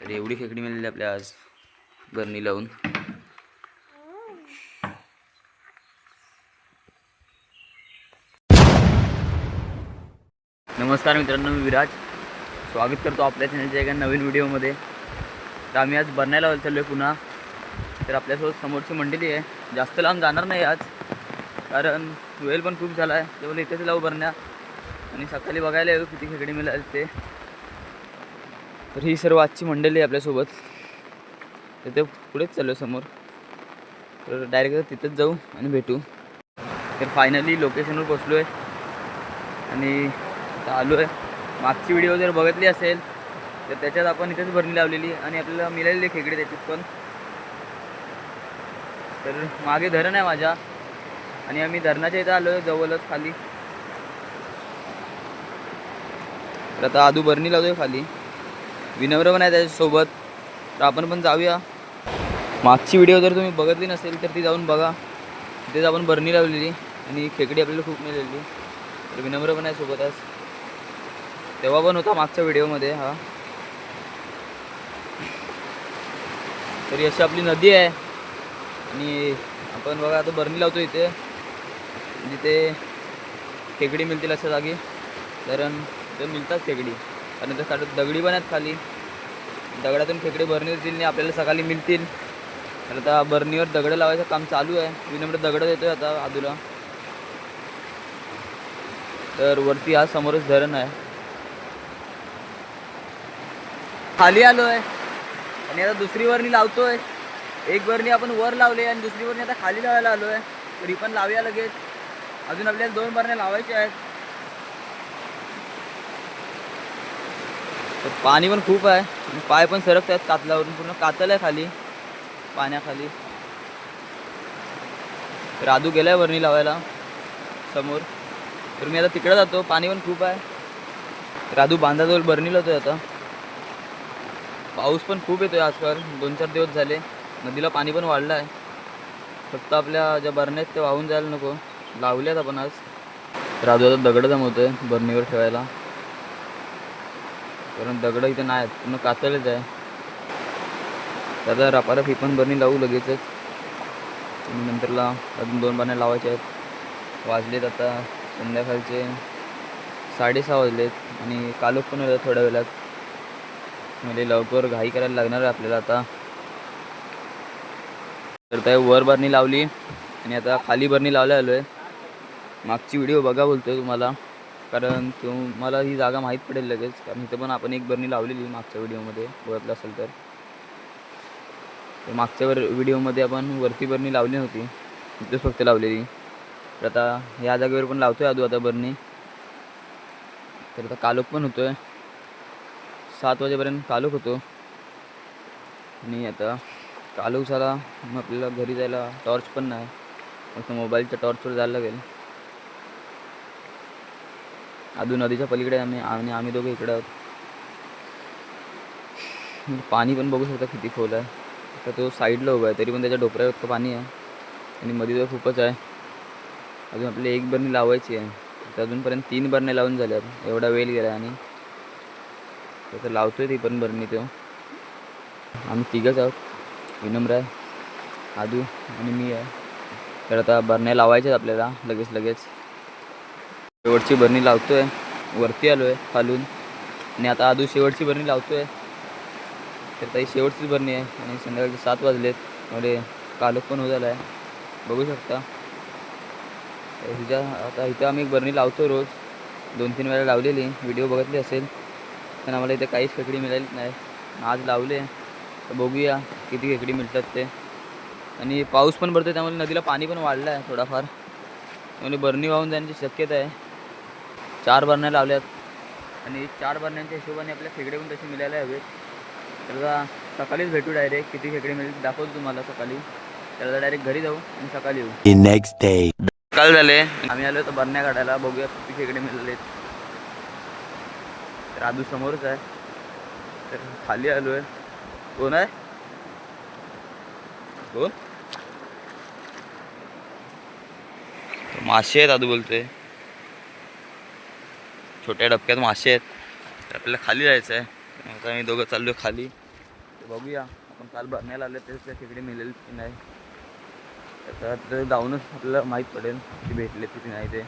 तर एवढी खेकडी मिळाली आपल्या आज. बरणी लावून. नमस्कार मित्रांनो मी विराज. स्वागत करतो आपल्या चॅनलच्या एका नवीन व्हिडिओमध्ये तर आम्ही आज बरण्याला चाललो आहे पुन्हा. तर आपल्यासोबत समोरची मंडळी आहे. जास्त लांब जाणार नाही आज कारण वेळ पण खूप झाला आहे. त्यामुळे इथेच लावू बरण्या. आणि सकाळी बघायला येऊ किती खेकडी मिळाली ते. तर ही सर्व आजची मंडळी आहे आपल्यासोबत. तर ते पुढेच चाललो आहे समोर. तर डायरेक्ट तिथंच जाऊ आणि भेटू. तर फायनली लोकेशनवर पोचलो आहे आणि आता आलो आहे मागची व्हिडिओ जर बघितली असेल तर त्याच्यात आपण इथेच भरणी लावलेली आणि आपल्याला मिळालेली खेकडे त्याच्यात पण. तर मागे धरण आहे माझ्या. आणि आम्ही धरणाच्या इथं आलो आहे जवळच खाली. तर आता आदू बरणी लावतोय खाली. विनम्र पण आहे त्याच्यासोबत. तर आपण पण जाऊया. मागची व्हिडिओ जर तुम्ही बघितली नसेल तर ती जाऊन बघा. तिथेच आपण बरणी लावलेली आणि खेकडी आपल्याला खूप मिळालेली. तर विनम्र पण आहे सोबतच. तेव्हा पण होता मागच्या व्हिडिओमध्ये हा. तरी अशी आपली नदी आहे. आणि आपण बघा आता बरणी लावतो इथे. जिथे खेकडी मिळतील अशा जागी. कारण तर मिळतात खेकडी. आणि त्या साठ दगडी पण आहेत खाली. दगडातून खेकडे भरणी येतील आणि आपल्याला सकाळी मिळतील. तर आता बरणीवर दगडं लावायचं काम चालू आहे. विनम्र दगडं देतोय आता आदूला. तर वरती आज समोरच धरण आहे. खाली आलो आहे आणि आता दुसरी वरणी लावतोय. एक बरणी आपण वर लावले आणि दुसरी वरणी आता खाली लावायला आलो आहे तरी पण लावूया लगेच. अजून आपल्याला दोन बरण्या लावायच्या आहेत. तर पाणी पण खूप आहे. पाय पण सरकत आहेत कातल्यावरून पूर्ण कातल आहे खाली. पाण्याखाली. राधू गेलाय वरणी लावायला. समोर. तर मी आता तिकडे जातो. पाणी पण खूप आहे. राधू बांधाजवळ बरणी लावतोय आता. पाऊस पण खूप येतोय आजकाल. दोन चार दिवस झाले. नदीला पाणी पण वाढलं आहे फक्त आपल्या ज्या बरण्या आहेत ते वाहून जायला नको. लावल्यात आपण आज. राधू आता दगड जमवतोय बरणीवर ठेवायला. कारण दगडं इथं नाही आहेत पूर्ण कातळच आहे. त्याचा रपारप ही पण बरणी लावू लगेचच. आणि नंतरला अजून दोन बरण्या लावायच्या आहेत. वाजलेत आता संध्याकाळचे. साडेसहा वाजलेत आणि कालोख पण होता थोड्या वेळात. म्हणजे लवकर घाई करायला लागणार आहे आपल्याला आता. तर त्या वर बरणी लावली. आणि आता खाली बरणी लावल्या आलो आहे मागची व्हिडिओ बघा बोलतोय तुम्हाला. कारण तो मला ही जागा माहीत पडेल लगेच. कारण इथं पण आपण एक बरणी लावलेली मागच्या व्हिडिओमध्ये. बघितलं असेल तर. मागच्या वर व्हिडिओमध्ये आपण वरती बरणी लावली नव्हती. इथेच फक्त लावलेली. तर आता ह्या जागेवर पण लावतो आहे आदू आता बरणी तर आता कालोख पण होतो आहे सात वाजेपर्यंत कालोख होतो. आणि आता कालोख झाला मग आपल्याला घरी जायला टॉर्च पण नाही. फक्त मोबाईलच्या टॉर्चवर जायला लागेल. अजून नदीच्या पलीकडे आम्ही आणि आम्ही दोघं इकडे आहोत. पाणी पण बघू शकता किती खोल आहे. तर तो साईडला उभा आहे तरी पण त्याच्या डोकऱ्यावर इतकं पाणी आहे. आणि मध्ये तर खूपच आहे. अजून आपली एक बरणी लावायची आहे. तर अजूनपर्यंत तीन बरण्या लावून झाल्यात. एवढा वेळ गेला आणि. तर लावतोय ती पण बरणी तो. आम्ही तिघंच आहोत. विनम्र आहे. आदू आणि मी आहे. तर आता बरण्या लावायच्यात आपल्याला लगेच लगेच. शेवटची बरणी लावतोय. वरती आलो आहे खालून. आणि आता आधू शेवटची बरणी लावतोय. तर ताई शेवटचीच बरणी आहे आणि संध्याकाळचे सात वाजलेत. म्हणजे कालक पण होत आहे बघू शकता. हिच्या आता इथं आम्ही एक बरणी लावतो रोज. दोन तीन वेळा लावलेली. व्हिडिओ बघितली असेल. पण आम्हाला इथे काहीच खेकडी मिळालीच नाही. आज लावले. तर बघूया किती खेकडी मिळतात ते. आणि पाऊस पण पडतो त्यामुळे नदीला पाणी पण वाढलं आहे थोडाफार. त्यामुळे बरणी वाहून जाण्याची शक्यता आहे. चार बरण्या लावल्यात. आणि चार बरण्यांच्या हिशोबाने आपल्या खेकडे पण तसे मिळायला हवेत. तर आता सकाळीच भेटू डायरेक्ट किती खेकडे मिळतील दाखवतो तुम्हाला सकाळी. तर आता डायरेक्ट घरी जाऊ आणि सकाळी येऊ. Next day. काल झाले. आम्ही आलो तर बरण्या काढायला. बघूया किती खेकडे मिळालेत. तर आदू समोरच आहे. तर खाली आलो आहे कोण आहे? कोण? मासे आहेत आदू बोलते छोट्या डबक्यात मासे आहेत. तर आपल्याला खाली जायचं आहे. आता आम्ही दोघं चाललो खाली. बघूया. आपण काल बघण्याला आलं तेच त्या तिकडे मिळेल की नाही. तर जाऊनच आपल्याला माहीत पडेल की भेटले की नाही ते.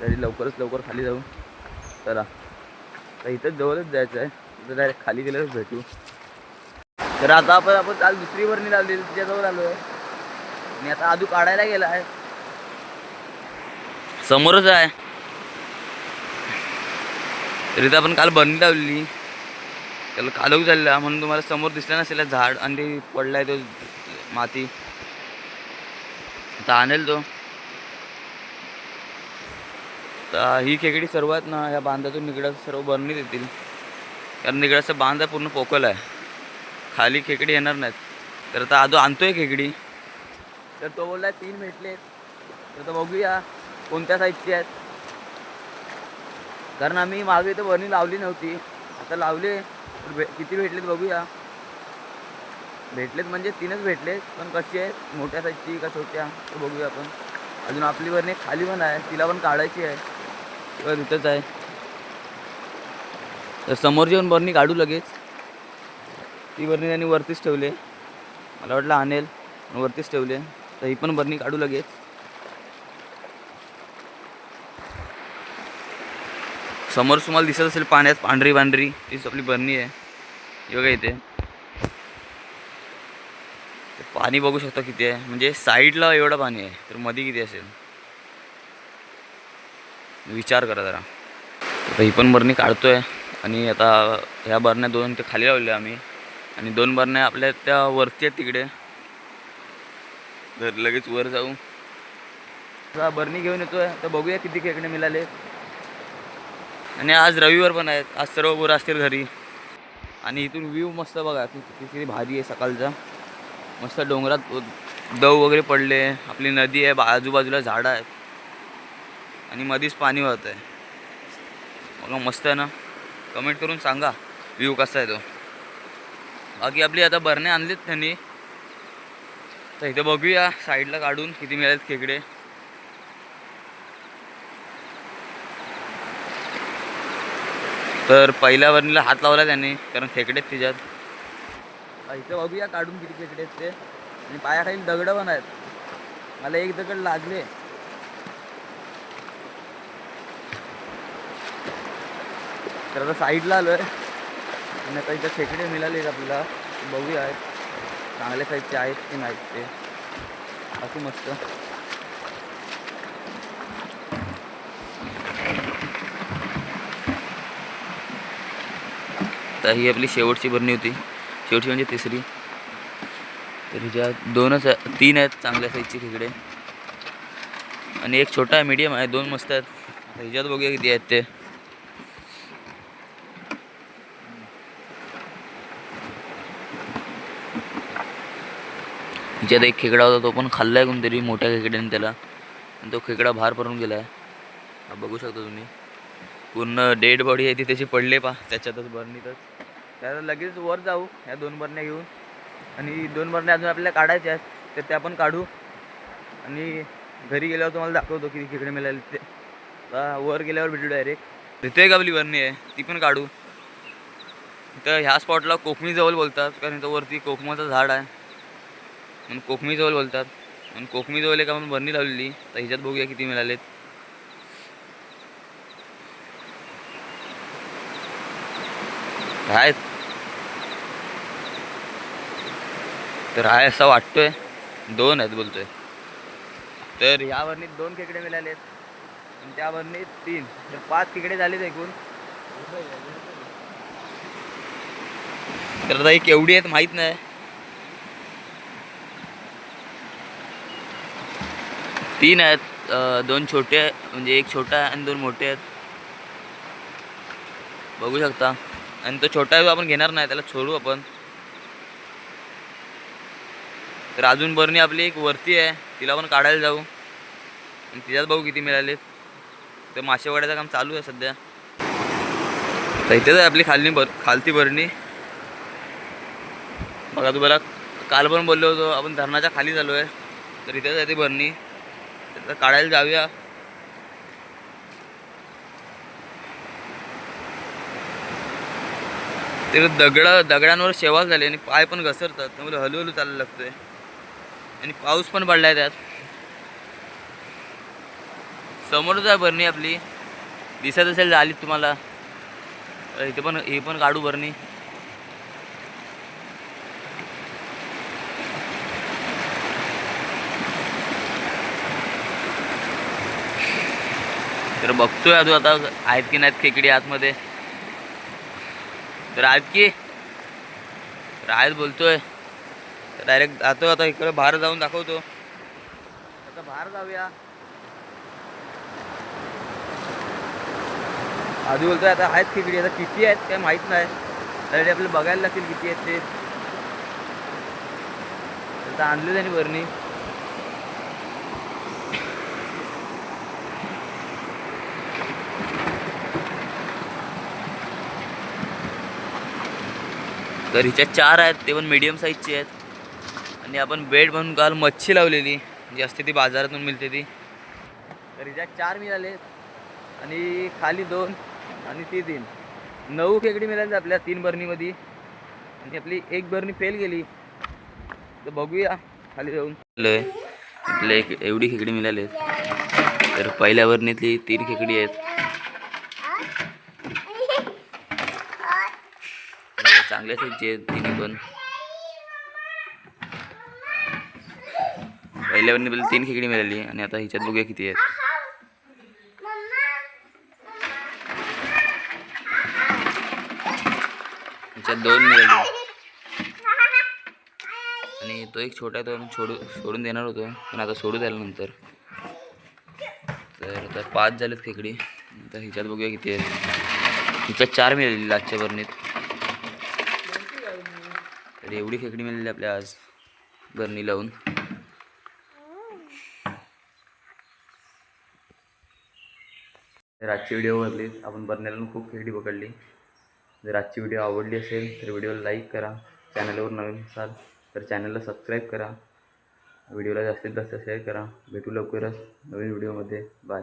तरी लवकरच लवकर खाली जाऊ. चला. तर इथंच जवळच जायचं आहे. तिथं डायरेक्ट खाली गेल्यावरच भेटू. तर आता आपण आपण काल दुसरी वर्णी लावली तिच्याजवळ आलो आहे आणि आता आजू काढायला गेला आहे. समोरच आहे. तरी तर आपण काल बरणी लावलेली त्याला कालवू झालेला म्हणून तुम्हाला समोर दिसलं नसेल झाड आणि ते पडलाय तो माती. आता आणेल तो. तर ही खेकडी सर्वात ना ह्या बांधातून निघण्यात सर्व बर्नीत येतील कारण निगडाचा बांध पूर्ण पोकल आहे. खाली खेकडी येणार नाहीत. तर आता आजो आणतोय खेकडी. तर तो बोलला तीन भेटले तर बघूया कोणत्या साईजची आहेत. कारण आम्ही मागे तर वर्णी लावली नव्हती. आता लावले भे किती भेटलेत बघूया. भेटलेत म्हणजे तीनच भेटलेत पण कशी आहेत? मोठ्या साईजची का छोट्या? ते बघूया आपण. अजून आपली वर्णी खाली पण आहे तिला पण काढायची आहे. किंवा तिथंच आहे. तर समोर जेवण बरणी काढू लगेच. ती बरणी त्यांनी वरतीच ठेवले मला वाटलं आणेल वरतीच ठेवले तर ही पण बरणी काढू लगेच. समोर तुम्हाला दिसत असेल पाण्यात पांढरी पांढरी. तीच आपली बरणी आहे. ही बघा इथे. पाणी बघू शकता किती आहे. म्हणजे साईडला एवढं पाणी आहे तर मध्ये किती असेल? विचार करा जरा. आता ही पण बरणी काढतोय आणि आता ह्या बरण्या दोन ते खाली लावल्या आम्ही. आणि दोन बरण्या आपल्या त्या वरती आहेत तिकडे. तर लगेच वर जाऊ. बरणी घेऊन येतोय. तर बघूया किती खेकडे मिळाले आणि आज रविवार पण आहेत. आज सर्व पोरं असतील घरी. आणि इथून व्ह्यू मस्त बघा. किती किती भारी आहे सकाळचा. मस्त डोंगरात दव वगैरे पडले. आपली नदी आहे. बा- आजूबाजूला झाडं आहेत. आणि मध्येच पाणी वाहत आहे. बघा मस्त आहे ना? कमेंट करून सांगा व्ह्यू कसा आहे तो. बाकी आपली आता बरणे आणलीत त्यांनी. तर इथं बघूया. साईडला काढून किती मिळालेत खेकडे. तर पहिल्या वर्णीला हात लावला त्यांनी कारण खेकडे तिच्यात. इथं बघूया काढून किती खेकडे ते. आणि पायाखाली दगडं पण आहेत. मला एक दगड लागले तर आता साईडला आलो आहे आणि आता इथं खेकडे मिळाले आपल्याला. बघूया आहेत. चांगल्या साईजचे आहेत की नाहीत ते. असू मस्त. आता ही आपली शेवटची भरणी होती. शेवटची म्हणजे तिसरी. तर हिच्या दोनच आहे तीन आहेत चांगल्या साईजची खेकडे. आणि एक छोटा आहे मीडियम आहे दोन मस्त आहेत. आता हिच्यात बघूया किती आहेत ते. हिच्यात एक खेकडा होता तो पण खाल्ला आहे कोणतरी मोठ्या खेकड्याने त्याला. आणि तो खेकडा बाहेर पडून गेला आहे बघू शकता तुम्ही. पूर्ण डेड बॉडी आहे ती त्याची पडले पा त्याच्यातच बरणीतच. त्याला लगेच वर जाऊ. ह्या दोन बरण्या घेऊन. आणि दोन बरण्या अजून आपल्याला काढायच्या आहेत. तर त्या पण काढू. आणि घरी गेल्यावर तुम्हाला दाखवतो किती तिकडे मिळाले ते. वर गेल्यावर भेटू डायरेक्ट तिथे एक आपली बरणी आहे. ती पण काढू. तर ह्या स्पॉटला कोकमीजवळ बोलतात. कारण इथं वरती कोकमाचं झाड आहे. म्हणून कोकमीजवळ बोलतात. म्हणून कोकमीजवळ एक आपण बरणी लावलेली. तर ह्याच्यात बघूया किती मिळालेत. आहेत. तर आहे असं वाटतोय. दोन आहेत बोलतोय. तर यावरणीत दोन खेकडे मिळाले आणि त्यावरणीत तीन. तर पाच खेकडे झालेत एकूण. तर आता ही केवढी आहेत माहीत नाही. तीन आहेत. दोन छोटे म्हणजे एक छोटा आहे आणि दोन मोठे आहेत. बघू शकता. आणि तो छोटा आहे आपण घेणार नाही त्याला सोडू आपण. तर अजून बरणी आपली एक वरती आहे तिला पण काढायला जाऊ. आणि तिच्यात बघू किती मिळाले तर मासेवाड्याचं काम चालू आहे सध्या. तर इथेच आहे आपली खालनी बर खालती बरणी. बघा तुम्हाला काल पण बोललो होतो आपण धरणाच्या खाली चालू आहे तर इथेच आहे ती बरणी. तर काढायला जाऊया. ते दगड दगडांवर शेवाल झाले आणि पाय पण घसरतात. त्यामुळे हळूहळू चालायला लागतोय. आणि पाऊस पण पडला आहे त्यात. समोरच आहे भरणी आपली. दिसत असेल झाली तुम्हाला. इथे पण हे पण काढू भरणी तर बघतोय अजून आता आहेत की नाहीत खेकडी आतमध्ये. तर आहेत की तर आहेत बोलतोय. तर डायरेक्ट जातोय आता इकडे बाहेर जाऊन दाखवतो. आता बाहेर जाऊया. आधी बोलतोय आता आहेत खेकडी आता किती आहेत काय माहीत नाही. तरी आपल्याला बघायला लागतील किती आहेत ते. आता आणले त्यांनी बरणी तर हिच्या चार आहेत ते पण मीडियम साईजचे आहेत. आणि आपण बेड म्हणून काल मच्छी लावलेली जी असते ती बाजारातून मिळते ती. तर हिच्या चार मिळाले आणि खाली दोन आणि ती तीन. नऊ खेकडी मिळाली आपल्या तीन बरणीमध्ये. आणि आपली एक बरणी फेल गेली. तर बघूया खाली जाऊन. आपल्या एक एवढी खेकडी मिळाली तर पहिल्या बर्नीतली तीन खेकडी आहेत. चांगल्या साईजचे आहेत तिन्ही पण. पहिल्या पहिले तीन खेकडी मिळाली आणि आता हिच्यात बघूया किती आहेत. हिच्यात दोन मिळाली. आणि तो एक छोटा आहे तो सोडू सोडून देणार होतो पण आता सोडू झाल्यानंतर नंतर. तर आता पाच झालेत खेकडी. आता हिच्यात बघूया किती आहेत. हिच्यात चार मिळाली आजच्या बरणीत तर एवढी खेकडी मिळाली आपल्या आज बरणी लावून. तर आजची व्हिडिओ बघली. आपण बरण्याला खूप खेकडी पकडली. जर आजची व्हिडिओ आवडली असेल तर व्हिडिओला लाईक करा. चॅनलवर नवीन असाल तर चॅनलला सबस्क्राईब करा. व्हिडिओला जास्तीत जास्त शेअर करा. भेटू लवकरच नवीन व्हिडिओमध्ये बाय